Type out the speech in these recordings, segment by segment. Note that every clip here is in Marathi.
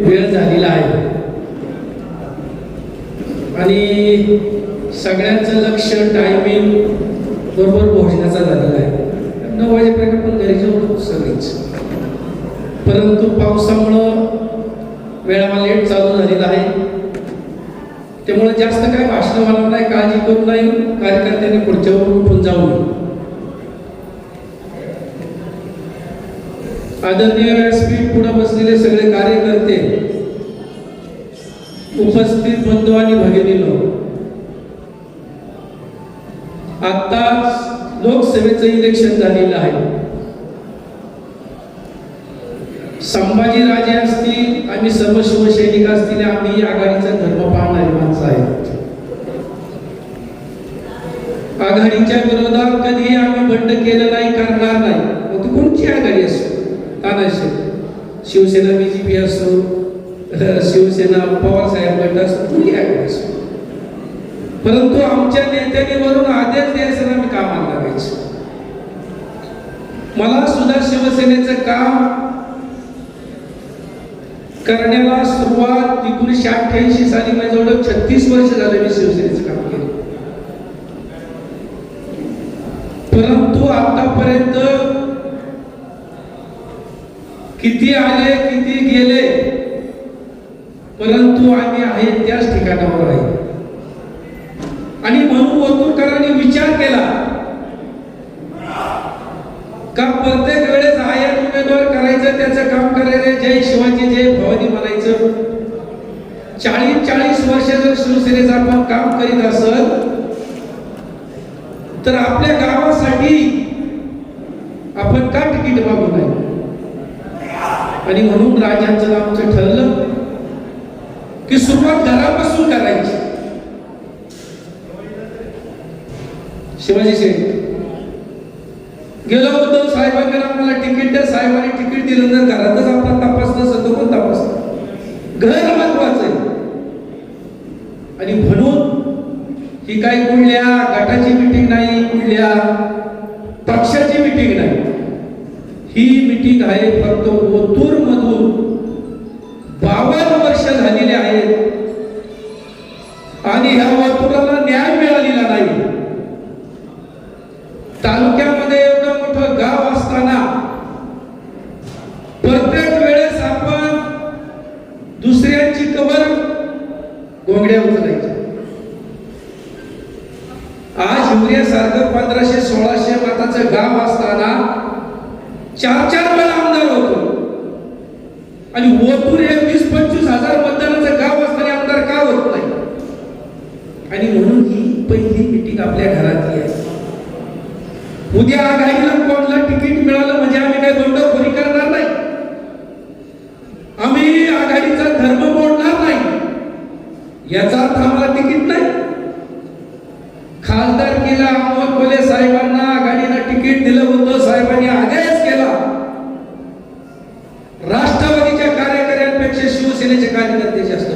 वेळ झालेला आहे. आणि सगळ्यांचं लक्ष टायमिंग बरोबर भोजनाचा झालेला आहे. नऊ वाजेपर्यंत आपण घरी जाऊ सगळीच. परंतु पावसामुळं वेळा लेट चालू झालेला आहे. त्यामुळे जास्त काय भाषण मला नाही काळजी करू नाही कार्यकर्त्यांनी पुढच्यावर उठून जाऊ नये. आदरणीय व्यासपीठ पुढे बसलेले सगळे कार्यकर्ते उपस्थित बंधू आणि भगिनीनो आता लोकसभेचं इलेक्शन झालेलं आहे. संभाजी राजे असतील आम्ही सर्व शिवसैनिक असतील आम्ही आघाडीचा धर्म पाहणारी माणसं आहेत. आघाडीच्या विरोधात कधीही आम्ही बंड केलं नाही करणार नाही. मग कोणची आघाडी असो? तानाशी शिवसेना बी जे पी असो शिवसेना पवार साहेब गट असो कुणी आघाडी असो परंतु आमच्या नेत्याने वरून आदेश द्यायचं आम्ही कामाला लागायचं मला सुद्धा शिवसेनेचं काम करण्याला सुरुवात एकोणीसशे अठ्ठ्याऐंशी साली म्हणजे माझ्याजवळ छत्तीस वर्ष झाले मी शिवसेनेचं काम केलं. परंतु आतापर्यंत किती आले किती गेले? परंतु आम्ही आहे त्याच ठिकाणावर आहे. आणि म्हणून वतूरकरांनी विचार केला का प्रत्येक वेळेस आयात उमेदवार करायचं त्याचं काम करायचं जय शिवाजी जय भवानी म्हणायचं? चाळीस चाळीस वर्ष जर शिवसेनेचं आपण काम करीत असल तर आपल्या गावासाठी आपण का तिकीट मागू नये? आणि म्हणून राजांचं आमचं ठरलं की सुरुवात घरापासून करायची. शिवाजी शेठ गेलो होतो साहेबांकडे आम्हाला तिकीट द्या साहेबांनी तिकीट दिलं तर घरातच आपण तपास सतो पण कोण घर महत्वाचं आहे. आणि म्हणून ही काही कुठल्या गटाची मिटिंग नाही कुठल्या पक्षाची मिटिंग नाही. ही मिटिंग आहे फक्त ओतूर मधून बावन्न वर्ष झालेले आहेत. आणि ह्या ओतुराला न्याय मिळालेला नाही. तालुक्यामध्ये एवढं मोठं गाव असताना प्रत्येक वेळेस आपण दुसऱ्यांची कबर गोंगड्या उचलायची. आज हिवऱ्यासारखं पंधराशे सोळाशे मताचं गाव असताना चार चार वेळा आमदार होतो. आणि ओतूर हे वीस पंचवीस हजार मतदानाचं गाव असताना आमदार का होत नाही? आणि म्हणून ही पहिली मिटिंग आपल्या घरातली आहे. उद्या आघाडीला कोणला तिकीट मिळालं म्हणजे आम्ही काही बंडखोरी करणार नाही. आम्ही आघाडीचा धर्म मोडणार नाही. याचा अर्थ आम्हाला तिकीट नाही. खासदार केला अहमद कोले साहेबांना आघाडीला तिकीट दिलं होतं. साहेबांनी आदेश केला. राष्ट्रवादीच्या कार्यकर्त्यांपेक्षा शिवसेनेचे कार्यकर्ते जास्त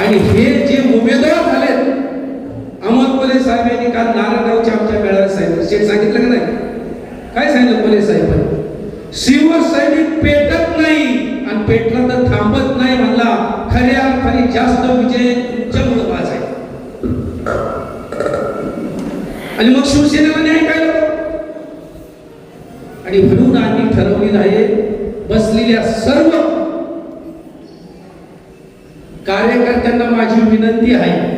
आणि हे जे उमेदवार झालेत अमोल कोले साहेब यांनी काल नारायणगावच्या आमच्या मेळाव्यात साहेब शेठ सांगितलं का नाही? काय सांगितलं कोले साहेबांनी शिवसैनिक पेटत नाही आणि पेटला तर थांबत नाही म्हणला. खऱ्या अर्थाने जास्त विजय तुमच्यामुळे वाज आहे. आणि मग शिवसेनेला न्याय काय आणि म्हणून आम्ही ठरवलेलं आहे बसलेल्या सर्व कार्यकर्त्यांना माझी विनंती आहे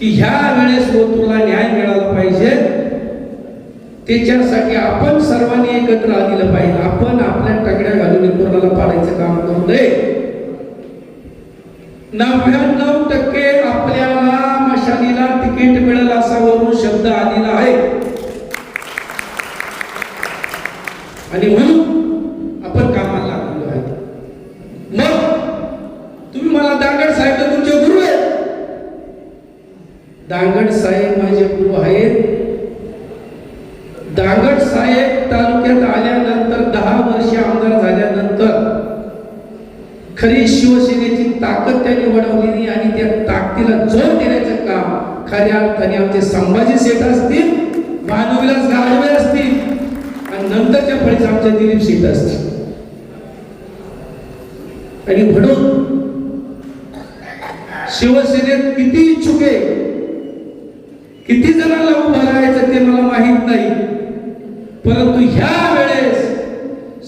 की ह्या वेळेस ओतूरला न्याय मिळाला पाहिजे. त्याच्यासाठी आपण सर्वांनी एकत्र आलेलं पाहिजे. आपण आपल्या टकड्या घालून कोणाला पाडायचं काम करू नये. नव्याण्णव टक्के दांगड साहेब माझे गुरु आहेत. दांगड साहेब तालुक्यात आल्यानंतर दहा वर्ष आमदार झाल्यानंतर खरी शिवसेनेची ताकद त्यांनी वाढवलेली आणि त्या ताकदीला जोर देण्याचं काम खऱ्या अर्थाने आमचे संभाजी सेठ असतील भानुविलास गाढवे असतील आणि नंतरच्या फळीच आमच्या दिलीप सीट असतील. आणि म्हणून शिवसेनेत किती इच्छुक आहे किती जणांना उभं राहायचं ते मला माहीत नाही. परंतु ह्या वेळेस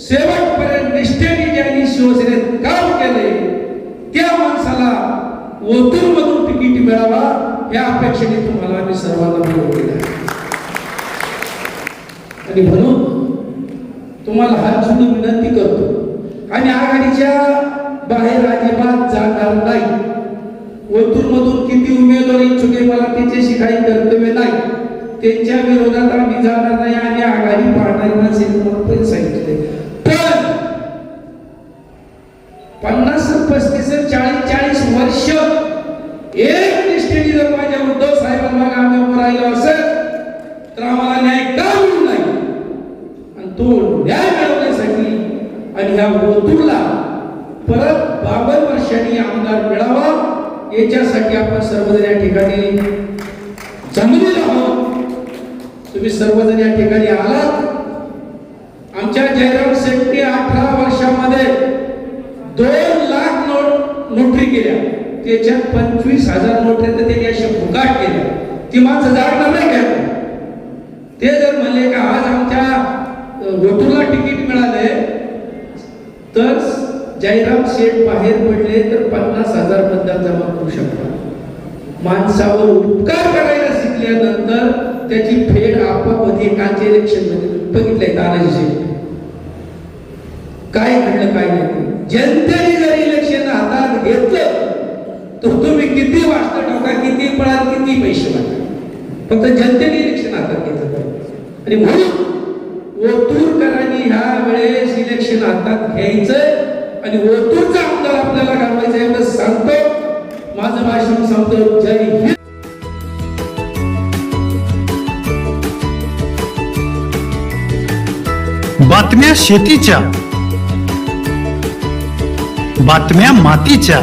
शेवटपर्यंत निष्ठेने ज्यांनी शिवसेनेत काम केले त्या माणसाला ओतून मधून तिकीट मिळावा या अपेक्षेने तुम्हाला आम्ही सर्वांना बोलवलेलं आहे. आणि म्हणून तुम्हाला हात जोडून विनंती करतो आणि आघाडीच्या बाहेर अजिबात जाणार नाही. ओतूर मधून किती उमेदवार इच्छुक आहे मला त्याच्याशी काही कर्तव्य नाही. त्यांच्या विरोधात आम्ही जाणार नाही आणि आघाडी पाडणार नसेल म्हणून पण सांगितले. पण पन्नास पस्तीस चाळीस चाळीस वर्ष एक निष्ठेने जर माझ्या उद्धव साहेबांना आम्ही उभं राहिलो असेल तर आम्हाला न्याय का मिळू नाही. आणि तो न्याय मिळवण्यासाठी आणि ह्या ओतूरला परत बावन वर्षांनी आमदार मिळावा. याच्यासाठी आपण सर्वजण या ठिकाणी जमलेलो आहोत. तुम्ही सर्वजण या ठिकाणी आलात. आमच्या जयराम शेट्टी अठरा वर्षामध्ये दोन लाख नोट नोटरी केल्या. त्याच्यात पंचवीस हजार नोटरी तर त्यांनी अशा फुकाट केल्या. ती माणसं जागणार नाही काय ते जर म्हणले का आज आमच्या वटूला तिकीट मिळाले तर जयराम शेठ बाहेर पडले तर पन्नास हजार मतदार जमा करू शकतात. माणसावर उपकार करायला शिकल्यानंतर त्याची फेड आपोआप अधिकांचे इलेक्शनमध्ये बघितलंय तानाजी शेठ. काय घडलं काय नाही. जनतेने जर इलेक्शन हातात घेतलं तर तुम्ही किती वाजता टाका किती पळाल किती पैसे वाटा फक्त जनतेने इलेक्शन हातात घेतलं आणि म्हणून ओतूरकरांनी ह्या वेळेस इलेक्शन हातात घ्यायचं आणि ओतूरचा आमदार आपल्याला घालवायचा एवढं सांगतो. माझं भाषण सांगतो जय हिंद. बातम्या शेतीच्या बातम्या मातीच्या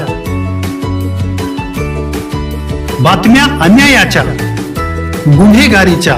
बातम्या अन्यायाच्या गुन्हेगारीच्या.